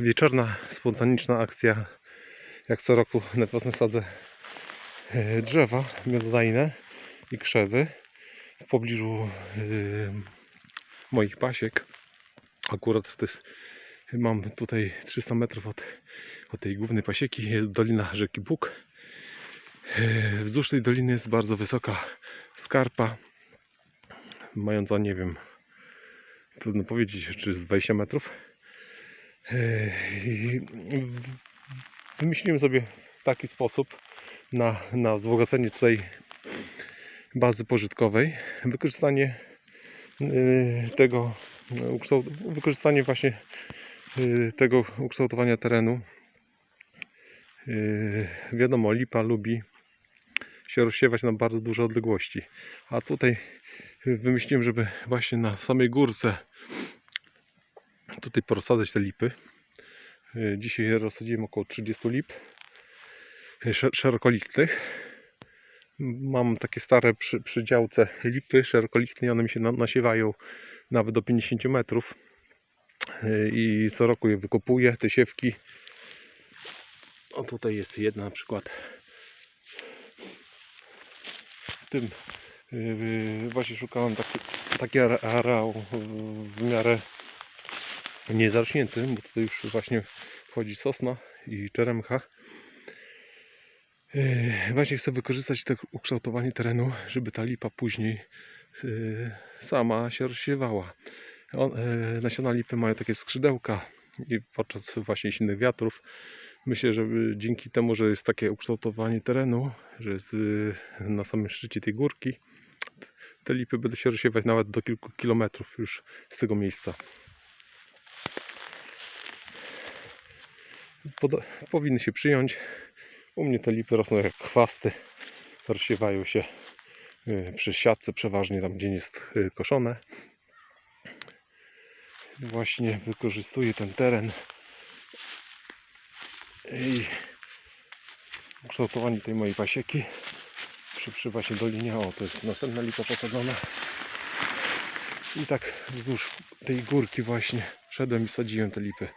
wieczorna, spontaniczna akcja. Jak co roku na wiosnę sadzę e, drzewa miododajne i krzewy w pobliżu e, moich pasiek. Akurat to jest, mam tutaj 300 metrów od, od tej głównej pasieki, jest dolina rzeki Bóg. E, Wzdłuż tej doliny jest bardzo wysoka skarpa, mająca, nie wiem, trudno powiedzieć, czy z 20 metrów. Wymyśliłem sobie taki sposób na, na wzbogacenie tutaj bazy pożytkowej. Wykorzystanie y, tego ukształt- wykorzystanie właśnie y, tego ukształtowania terenu. Y, Wiadomo, lipa lubi się rozsiewać na bardzo duże odległości. A tutaj wymyśliłem, żeby właśnie na samej górce tutaj porozsadzać te lipy. Y, Dzisiaj rozsadziłem około 30 lip y, sze- szerokolistych. Mam takie stare przy, działce lipy szerokolistne i one mi się na, nasiewają nawet do 50 metrów. Y, I co roku je wykopuję, te siewki. O tutaj jest jedna na przykład. W tym właśnie szukałem taki, taki are- areał w miarę niezarośnięty, bo tutaj już właśnie wchodzi sosna i czeremcha. Yy, Właśnie chcę wykorzystać to ukształtowanie terenu, żeby ta lipa później yy, sama się rozsiewała. Yy, nasiona lipy mają takie skrzydełka i podczas właśnie silnych wiatrów myślę, że dzięki temu, że jest takie ukształtowanie terenu, że jest na samym szczycie tej górki, te lipy będą się rozsiewać nawet do kilku kilometrów już z tego miejsca. Poda- powinny się przyjąć. U mnie te lipy rosną jak chwasty. Rozsiewają się y, przy siatce, przeważnie tam, gdzie nie jest y, koszone. Właśnie wykorzystuję ten teren i ukształtowanie tej mojej pasieki przy, przy właśnie dolinie. O, to jest następna lipa posadzona. I tak wzdłuż tej górki właśnie szedłem i sadziłem te lipy.